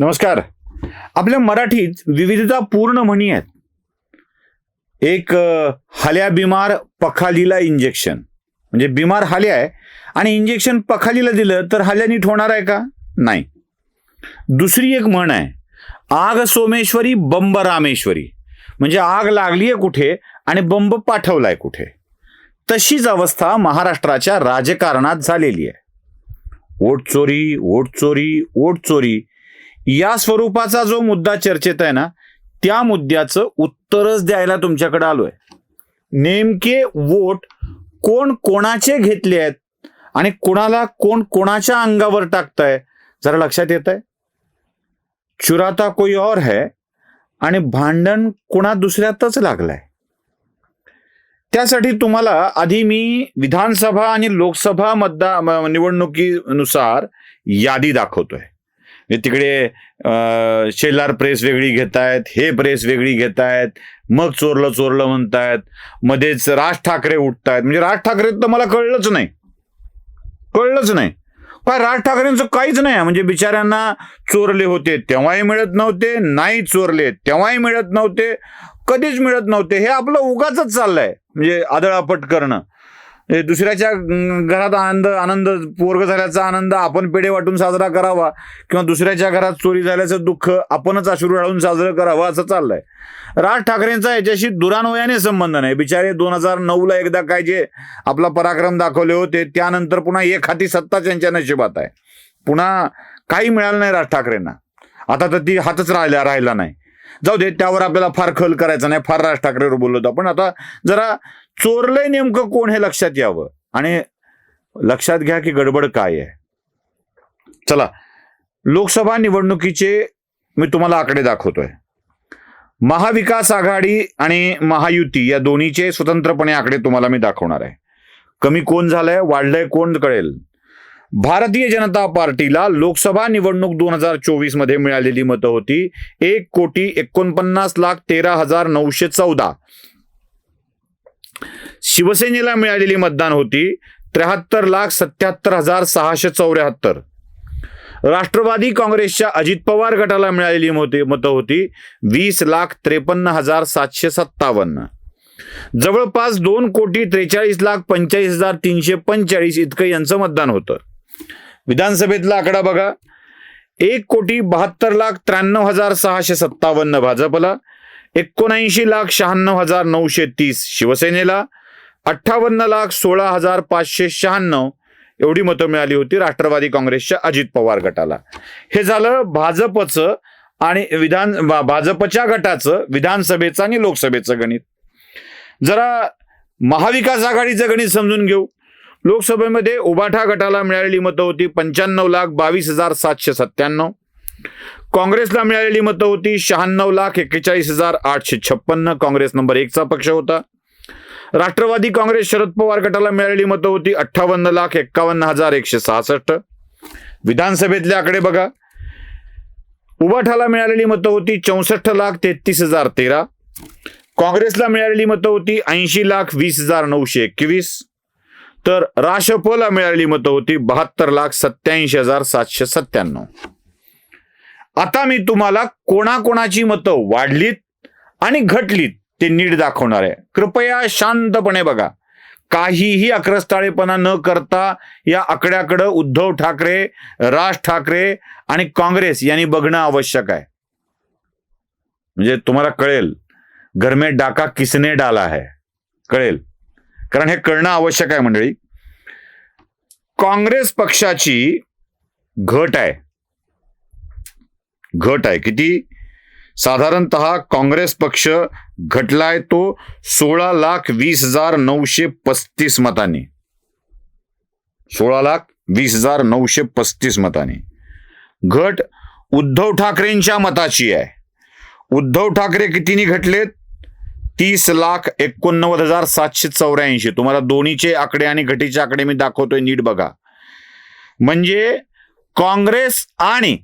नमस्कार. आपल्या मराठीत विविधता पूर्ण म्हणी आहेत. एक हल्या बिमार पखालीला इंजेक्शन म्हणजे बिमार हाल्या आहे आणि इंजेक्शन पखालीला दिलं तर हाल्या नीट होणार आहे का? नाही. दुसरी एक म्हण आहे आग सोमेश्वरी बंब रामेश्वरी. म्हणजे आग लागली आहे कुठे आणि बंब पाठवलाय कुठे? तशीच अवस्था महाराष्ट्राच्या राजकारणात झालेली आहे. वोट चोरी वोट चोरी वोट चोरी. या स्वरूपाचा जो मुद्दा चर्चेत आहे ना त्या मुद्द्याचं उत्तरच द्यायला तुमच्याकडे आलोय. नेमके वोट कोण कोणाचे घेतले आहेत आणि कोणाला कोण कोणाच्या अंगावर टाकताय जरा लक्षात येत आहे चुराता कोई और है आणि भांडण कोणा दुसऱ्यातच लागलंय. त्यासाठी तुम्हाला आधी मी विधानसभा आणि लोकसभा मतदा निवडणुकीनुसार यादी दाखवतोय. तिकडे शेलार प्रेस वेगळी घेतायत हे प्रेस वेगळी घेतायत मग चोरलं चोरलं म्हणतायत मध्येच राज ठाकरे उठतायत. म्हणजे राज ठाकरे तर मला कळलंच नाही. कळलंच नाही. काय राज ठाकरेंचं काहीच नाही. म्हणजे बिचाऱ्यांना चोरले होते तेव्हाही मिळत नव्हते नाही चोरले तेव्हाही मिळत नव्हते कधीच मिळत नव्हते. हे आपलं उगाच चाललंय. म्हणजे आदळापट करणं. दुसऱ्याच्या घरात आनंद आनंद पोरग झाल्याचा आनंद आपण पेढे वाटून साजरा करावा किंवा दुसऱ्याच्या घरात चोरी झाल्याचं दुःख आपणच अश्रू राळून साजरं करावं असं चाललंय. राज ठाकरेंचा याच्याशी दुरानवयाने संबंध नाही. बिचारे दोन हजार नऊला एकदा काय जे आपला पराक्रम दाखवले होते त्यानंतर पुन्हा एक हाती सत्ता त्यांच्या नशिबात आहे. पुन्हा काही मिळालं नाही राज ठाकरेंना. आता तर ती हातच राहिला राहिला नाही. जाऊ दे त्यावर आपल्याला फार खल करायचा नाही फार राज ठाकरेवर बोललो होतो पण आता जरा चोरलंय नेमकं कोण हे लक्षात यावं? आणि लक्षात घ्या की गडबड काय आहे. चला लोकसभा निवडणुकीचे मी तुम्हाला आकडे दाखवतोय. महाविकास आघाडी आणि महायुती या दोन्हीचे स्वतंत्रपणे आकडे तुम्हाला मी दाखवणार आहे. कमी कोण झालंय वाढलंय कोण कळेल. भारतीय जनता पार्टीला लोकसभा निवडणूक दोन हजार चोवीसमध्ये मिळालेली मतं होती एक कोटी एकोणपन्नास लाख तेरा हजार नऊशे चौदा. शिवसेनेला मिळालेली मतदान होती त्र्याहत्तर लाख सत्याहत्तर हजार सहाशे चौऱ्याहत्तर. राष्ट्रवादी काँग्रेसच्या अजित पवार गटाला मिळालेली मते मतं होती वीस लाख त्रेपन्न हजार सातशे सत्तावन्न. जवळपास दोन कोटी त्रेचाळीस लाख पंचेचाळीस हजार तीनशे पंचेचाळीस इतकं यांचं मतदान होतं. विधानसभेतला आकडा बघा. एक कोटी बहात्तर लाख त्र्याण्णव हजार सहाशे सत्तावन्न भाजपला एकोणऐंशी लाख शहाण्णव हजार नऊशे तीस शिवसेनेला अठ्ठावन्न लाख सोळा हजार पाचशे शहाण्णव एवढी मतं मिळाली होती राष्ट्रवादी काँग्रेसच्या अजित पवार गटाला. हे झालं भाजपचं आणि विधान भाजपच्या गटाचं विधानसभेचं आणि लोकसभेचं गणित. जरा महाविकास आघाडीचं गणित समजून घेऊ. लोकसभेमध्ये उबाठा गटाला मिळालेली मतं होती पंच्याण्णव लाख बावीस हजार सातशे सत्त्याण्णव. काँग्रेसला मिळालेली मतं होती शहाण्णव लाख एक्केचाळीस हजार आठशे छप्पन्न. काँग्रेस नंबर एकचा पक्ष होता. राष्ट्रवादी काँग्रेस शरद पवार गटाला मिळालेली मतं होती अठ्ठावन्न लाख एक्कावन्न हजार एकशे सहासष्ट. विधानसभेतले आकडे बघा. उबाठाला मिळालेली मतं होती चौसष्ट लाख तेहतीस हजार तेरा. काँग्रेसला मिळालेली मतं होती ऐंशी लाख वीस हजार नऊशे एकवीस. तर राशपला मिळालेली मतं होती बहात्तर लाख सत्याऐंशी हजार सातशे सत्त्याण्णव. आता मी तुम्हाला कोणाकोणाची मतं वाढलीत आणि घटलीत ते नीट दाखवणार आहे. कृपया शांतपणे बघा. काहीही अक्रस्ताळेपणा न करता या आकड्याकडं उद्धव ठाकरे राज ठाकरे आणि काँग्रेस यांनी बघणं आवश्यक आहे. म्हणजे तुम्हाला कळेल घरमे डाका किसने डाला आहे. कळेल. कारण हे कळणं आवश्यक आहे मंडळी. काँग्रेस पक्षाची घट आहे. घट आहे. किती? साधारणत काँग्रेस पक्ष घटलाय तो सोळा लाख वीस हजार नऊशे पस्तीस मतांनी. सोळा लाख वीस हजार नऊशे पस्तीस मतांनी. घट उद्धव ठाकरेंच्या मताची आहे. उद्धव ठाकरे कितीनी घटलेत? तीस लाख एकोणनव्वद हजार सातशे चौऱ्याऐंशी. तुम्हाला दोन्हीचे आकडे आणि घटीचे आकडे मी दाखवतोय नीट बघा. म्हणजे काँग्रेस आणि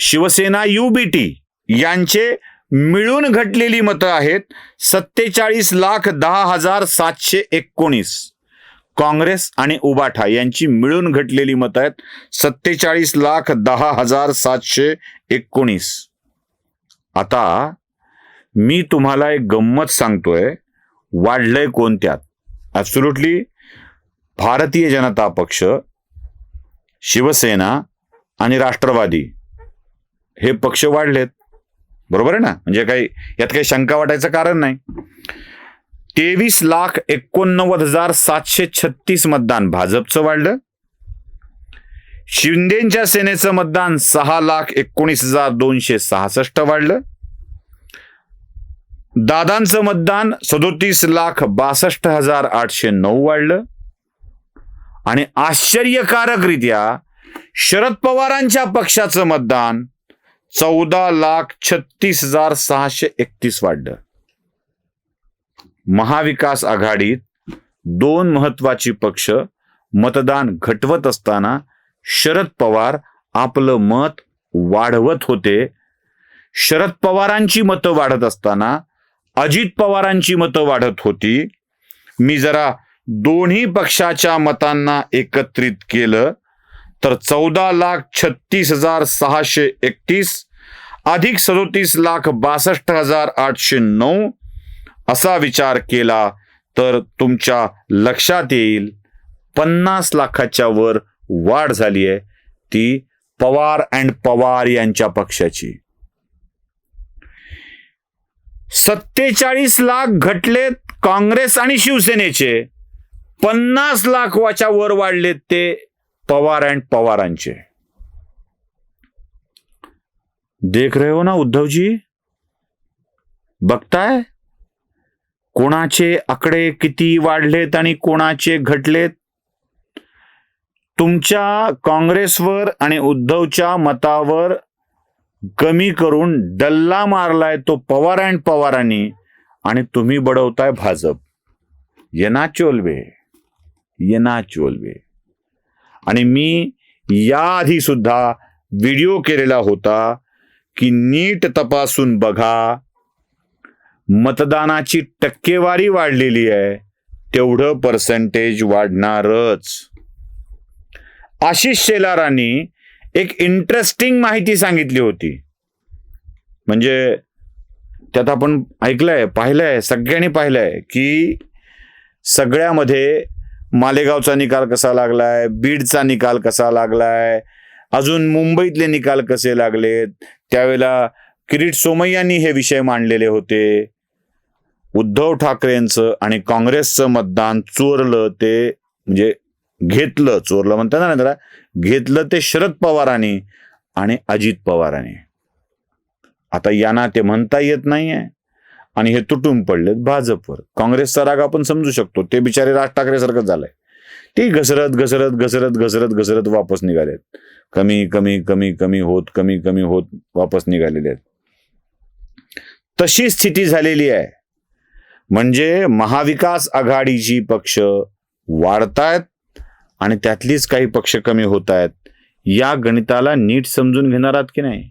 शिवसेना युबीटी यांचे मिळून घटलेली मतं आहेत सत्तेचाळीस लाख दहा हजार सातशे एकोणीस. काँग्रेस आणि उबाठा यांची मिळून घटलेली मतं आहेत सत्तेचाळीस लाख दहा हजार सातशे एकोणीस. आता मी तुम्हाला एक गंमत सांगतोय वाढलंय कोणत्यात ॲब्सुलुटली भारतीय जनता पक्ष शिवसेना आणि राष्ट्रवादी. हे पक्ष वाढलेत. बरोबर आहे ना? म्हणजे काही यात काही शंका वाटायचं कारण नाही. तेवीस लाख एकोणनव्वद हजार सातशे छत्तीस मतदान भाजपचं वाढलं. शिंदेच्या सेनेचं मतदान सहा लाख एकोणीस हजार दोनशे सहासष्ट वाढलं. दादांचं मतदान सदोतीस लाख बासष्ट हजार आठशे नऊ वाढलं. आणि आश्चर्यकारकरित्या शरद पवारांच्या पक्षाचं मतदान चौदा लाख छत्तीस हजार सहाशे एकतीस वाढलं. महाविकास आघाडीत दोन महत्वाची पक्ष मतदान घटवत असताना शरद पवार आपलं मत वाढवत होते. शरद पवारांची मतं वाढत असताना अजित पवारांची मतं वाढत होती. मी जरा दोन्ही पक्षाच्या मतांना एकत्रित केलं. तर चौदा लाख छत्तीस हजार सहाशे एकतीस अधिक सदोतीस लाख बासष्ट हजार आठशे नऊ असा विचार केला तर तुमच्या लक्षात येईल पन्नास लाखाच्या वर वाढ झाली आहे ती पवार अँड पवार यांच्या पक्षाची. सत्तेचाळीस लाख घटलेत काँग्रेस आणि शिवसेनेचे पन्नास लाखवाच्या वर वाढलेत ते पवार अँड पवारांचे. देख रहे हो ना उद्धवजी? बघताय? कोणाचे आकडे किती वाढलेत आणि कोणाचे घटलेत? तुमच्या काँग्रेसवर आणि उद्धवच्या मतावर कमी करून डल्ला मारलाय तो पवार अँड पवारांनी आणि तुम्ही बडवताय भाजप. येना चोलवे. येना चोलवे. आणि मी याआधी सुद्धा व्हिडिओ केलेला होता की नीट तपासून बघा मतदानाची टक्केवारी वाढलेली आहे तेवढं पर्सेंटेज वाढणारच. आशिष शेलारांनी एक इंटरेस्टिंग माहिती सांगितली होती. म्हणजे त्यात आपण ऐकलंय पाहिलंय सगळ्यांनी पाहिलंय की सगळ्यामध्ये मालेगावचा निकाल कसा लागलाय? बीडचा निकाल कसा लागलाय? अजून मुंबईतले निकाल कसे लागलेत? त्यावेळेला किरीट सोमय्यांनी हे विषय मांडलेले होते. उद्धव ठाकरेंचं आणि काँग्रेसचं मतदान चोरलं ते म्हणजे घेतलं चोरलं म्हणतात ना त्याला घेतलं ते शरद पवारांनी आणि अजित पवारांनी. आता यांना ते म्हणता येत नाहीये. आणि हे तुटून पडलेत भाजपवर. काँग्रेसचा राग आपण समजू शकतो. ते बिचारे राज ठाकरे सारखं झालंय. ते घसरत घसरत घसरत घसरत घसरत वापस निघालेत. कमी कमी कमी कमी होत कमी कमी होत वापस निघालेले आहेत. तशी स्थिती झालेली आहे. म्हणजे महाविकास आघाडीची पक्ष वाढतायत आणि त्यातलीच काही पक्ष कमी होत आहेत या गणिताला नीट समजून घेणार आहात की नाही?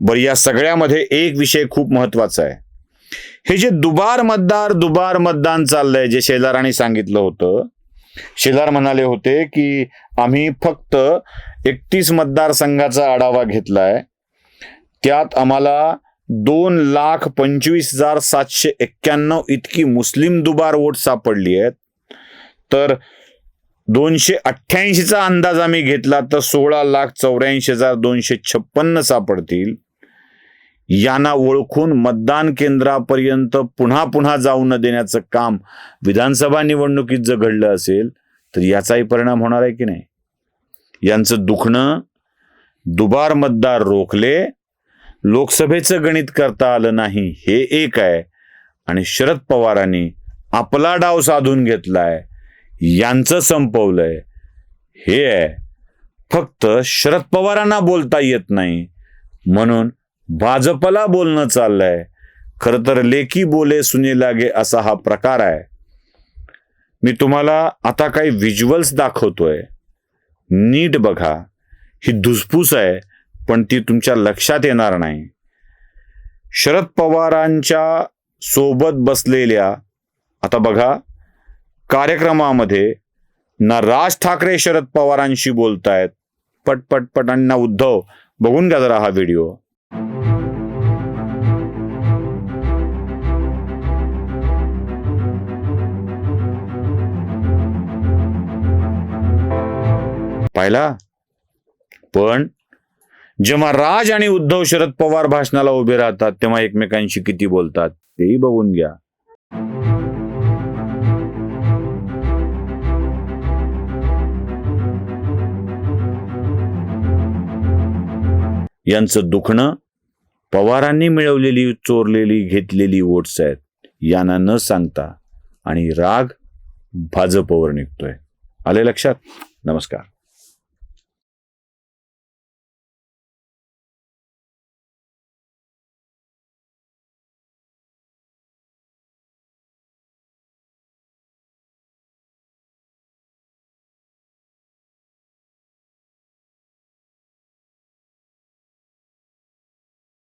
बरं या सगळ्यामध्ये एक विषय खूप महत्त्वाचा आहे. हे जे दुबार मतदार दुबार मतदान चाललंय जे शेजारांनी सांगितलं होतं शेजार म्हणाले होते की आम्ही फक्त एकतीस मतदारसंघाचा आढावा घेतलाय. त्यात आम्हाला दोन लाख पंचवीस हजार सातशे एक्क्याण्णव इतकी मुस्लिम दुबार वोट सापडली आहेत. तर दोनशे अठ्ठ्याऐंशीचा अंदाज आम्ही घेतला तर सोळा लाख चौऱ्याऐंशी हजार दोनशे छप्पन्न सापडतील. यांना ओळखून मतदान केंद्रापर्यंत पुन्हा पुन्हा जाऊ न देण्याचं काम विधानसभा निवडणुकीत जर घडलं असेल तर याचाही परिणाम होणार आहे की नाही? यांचं दुखणं दुबार मतदार रोखले लोकसभेचं गणित करता आलं नाही हे एक आहे. आणि शरद पवारांनी आपला डाव साधून घेतलाय यांचं संपवलंय हे आहे. फक्त शरद पवारांना बोलता येत नाही म्हणून भाजपला बोलणं चाललंय. खरं तर लेखी बोले सुने लागे असा हा प्रकार आहे. मी तुम्हाला आता काही व्हिज्युअल्स दाखवतोय. नीट बघा. ही धुसफूस आहे पण ती तुमच्या लक्षात येणार नाही. शरद पवारांच्या सोबत बसलेल्या आता बघा कार्यक्रमामध्ये ना राज ठाकरे शरद पवारांशी बोलतायत. पट आणि ना उद्धव बघून घ्या जरा हा व्हिडिओ पाहिला? पण जेव्हा राज आणि उद्धव शरद पवार भाषणाला उभे राहतात तेव्हा एकमेकांशी किती बोलतात तेही बघून घ्या. यांचं दुखणं पवारांनी मिळवलेली चोरलेली घेतलेली वोट्स आहेत यांना न सांगता आणि राग भाजपवर निघतोय. आले लक्षात? नमस्कार.